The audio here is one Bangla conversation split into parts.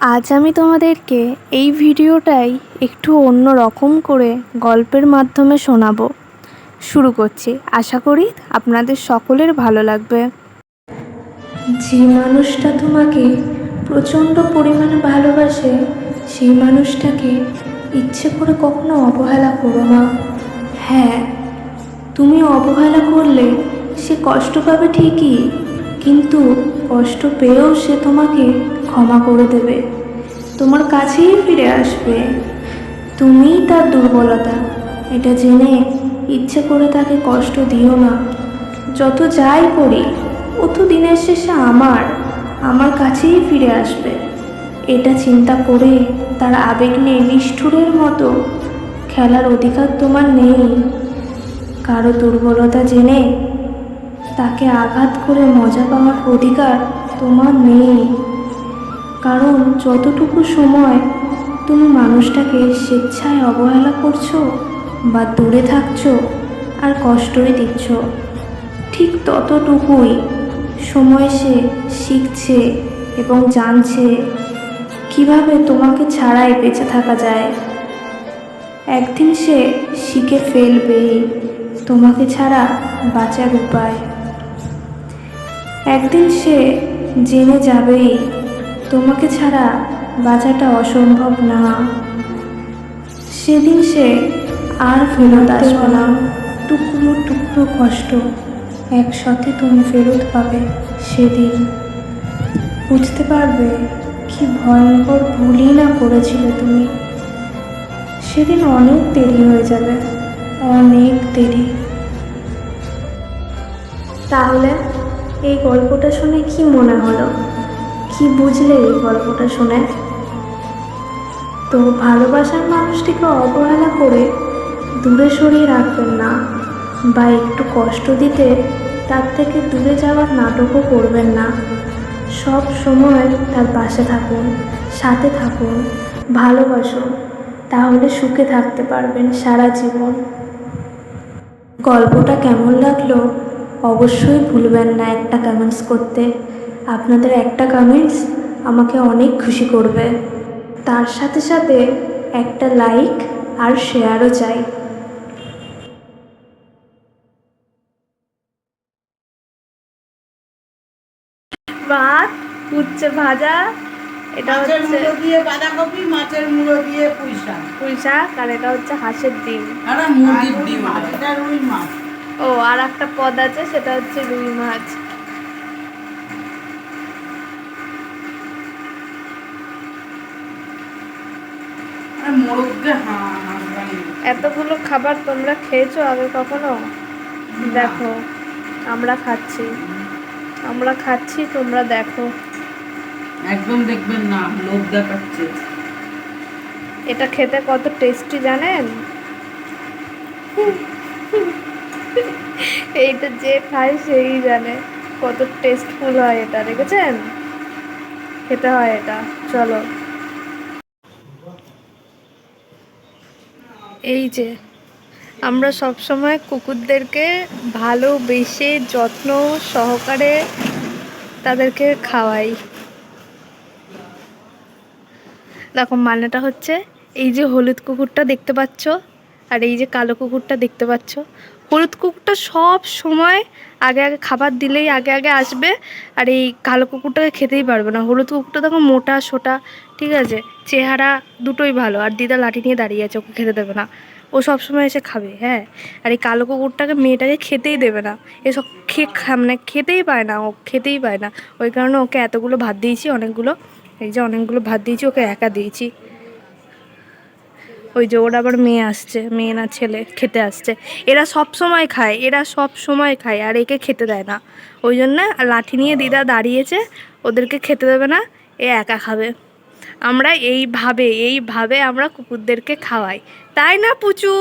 আজ আমি তোমাদেরকে এই ভিডিওটাই একটু অন্য রকম করে গল্পের মাধ্যমে শোনাবো। শুরু করছি। আশা করি আপনাদের সকলের ভালো লাগবে। যে মানুষটা তোমাকে প্রচণ্ড পরিমাণে ভালোবাসে, সেই মানুষটাকে ইচ্ছে করে কখনো অবহেলা করো না। হ্যাঁ তুমি অবহেলা করলে সে কষ্ট পাবে ঠিকই, কিন্তু কষ্ট পেয়েও সে তোমাকে ক্ষমা করে দেবে। তোমার কাছেই ফিরে আসবে। তুমিই তার দুর্বলতা। এটা জেনে ইচ্ছে করে তাকে কষ্ট দিও না। যত যাই করি ও তো দিনের শেষে আমার আমার কাছেই ফিরে আসবে। এটা চিন্তা করে তার আবেগ নিয়ে নিষ্ঠুরের মতো। খেলার অধিকার তোমার নেই। কারও দুর্বলতা জেনে তাকে আঘাত করে মজা পাওয়ার অধিকার তোমার নেই। কারণ যতটুকু সময় তুমি মানুষটাকে স্বেচ্ছায় অবহেলা করছ বা দূরে থাকছো আর কষ্টই দিচ্ছ, ঠিক ততটুকুই সময় সে শিখছে এবং জানছে কীভাবে তোমাকে ছাড়াই বেঁচে থাকা যায়। একদিন সে শিখে ফেলবেই তোমাকে ছাড়া বাঁচার উপায়। একদিন সে জেনে যাবেই তোমাকে ছাড়া বাঁচাটা অসম্ভব না। সেদিন সে আর ফেরত আসবে না। টুকরো টুকরো কষ্ট একসাথে তুমি ফেরত পাবে সেদিন। বুঝতে পারবে কি ভয়ঙ্কর ভুলই না করেছিলে তুমি। সেদিন অনেক দেরি হয়ে যাবে অনেক দেরি। তাহলে এই গল্পটা শুনে কি মনে হলো? কি বুঝলে এই গল্পটা শুনে? তো ভালোবাসার মানুষটিকে অবহেলা করে দূরে সরিয়ে রাখবেন না বা একটু কষ্ট দিতে তার থেকে দূরে যাওয়ার নাটকও করবেন না। সব সময় তার পাশে থাকুন, সাথে থাকুন, ভালোবাসুন, তাহলে সুখে থাকতে পারবেন সারা জীবন। গল্পটা কেমন লাগল অবশ্যই ভুলবেন না একটা কমেন্টস করতে। আপনাদের একটা কমেন্টস আমাকে অনেক খুশি করবে। তার সাথে সাথে একটা লাইক আর শেয়ারও চাই। ভাত উচ্ছে ভাজা এটা হচ্ছে মুড়ো দিয়ে বাঁধাকপি মাছের মুড়ো দিয়ে পুঁই শাক। পুঁই শাক আর এটা হচ্ছে হাঁসের ডিম। আর মুরগির ডিম। মাছ। এটা রুই মাছ। ও আর একটা পদ আছে সেটা হচ্ছে রুই মাছ আরে মোরগ দিয়ে হ্যাঁ হাঁস বানিয়ে এতগুলো খাবার তোমরা খেয়েছো আগে কখনো? দেখো আমরা খাচ্ছি। আমরা খাচ্ছি তোমরা দেখো। একদম দেখবেন না লোভ দেখাচ্ছে। এটা খেতে কত টেস্টি জানেন? এইটা যে খায় সেই জানে কত টেস্টফুল হয় এটা দেখেছেন? খেতে হয় এটা। চলো। এই যে, আমরা সব সময় কুকুরদেরকে ভালোবেসে যত্ন সহকারে তাদেরকে খাওয়াই। দেখো মানেটা হচ্ছে এই যে হলুদ কুকুরটা দেখতে পাচ্ছ আর এই যে কালো কুকুরটা দেখতে পাচ্ছ। হলুদ কুকুরটা সব সময় আগে আগে খাবার দিলেই আগে আগে আসবে আর এই কালো কুকুরটাকে খেতেই পারবে না। হলুদ কুকুরটা দেখো মোটা, সোটা, ঠিক আছে? চেহারা দুটোই ভালো। আর দিদা লাঠি নিয়ে দাঁড়িয়ে আছে, ওকে খেতে দেবে না। ও সব সময় এসে খাবে হ্যাঁ? আর এই কালো কুকুরটাকে মেয়েটাকে খেতেই দেবে না। এসব খা- মানে খেতেই পায় না, ও খেতেই পায় না। ওই কারণে ওকে এতগুলো ভাত দিয়েছি, অনেকগুলো, এই যে অনেকগুলো ভাত দিয়েছি, ওকে একা দিয়েছি। ওই যে ওরা আবার মেয়ে আসছে, মেয়ে না ছেলে খেতে আসছে। এরা সব সময় খায়, এরা সব সময় খায়, আর একে খেতে দেয় না। ওই জন্য লাঠি নিয়ে দিদা দাঁড়িয়েছে, ওদেরকে খেতে দেবে না, এ একা খাবে। আমরা এইভাবে এইভাবে আমরা কুকুরদেরকে খাওয়াই। তাই না, পুচু?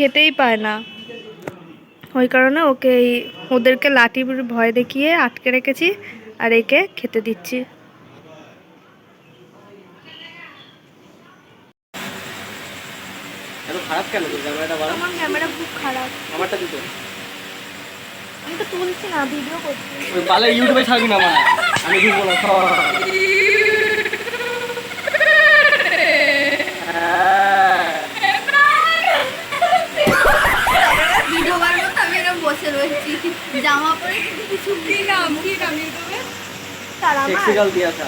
খেতেই পায় না। ওই কারণে ওকে এই ওদেরকে লাঠির ভয় দেখিয়ে আটকে রেখেছি আর একে খেতে দিচ্ছি। খারাপ কেন ক্যামেরাটা আমার ক্যামেরা খুব খারাপ। আমারটা দিতে। আমি তো তুলছি না ভিডিও করছি। ইউটিউবে ছাড়বি না আমি ভিডিও জামা পরে কিছু কি নাম কি নাম ইউটিউবে? তার আমার। দিয়াছা।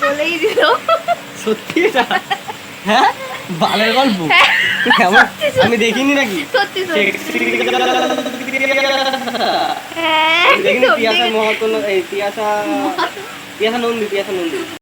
বলেই দিল। সত্যি এটা? হ্যাঁ? বালের গল্প? কেমন? আমি দেখিনি নাকি? সত্যি সত্যি। হ্যাঁ দেখিনি দেখে- মহাতন এই তিয়াসা তিয়াসা নন্দী তিয়াসা নন্দী।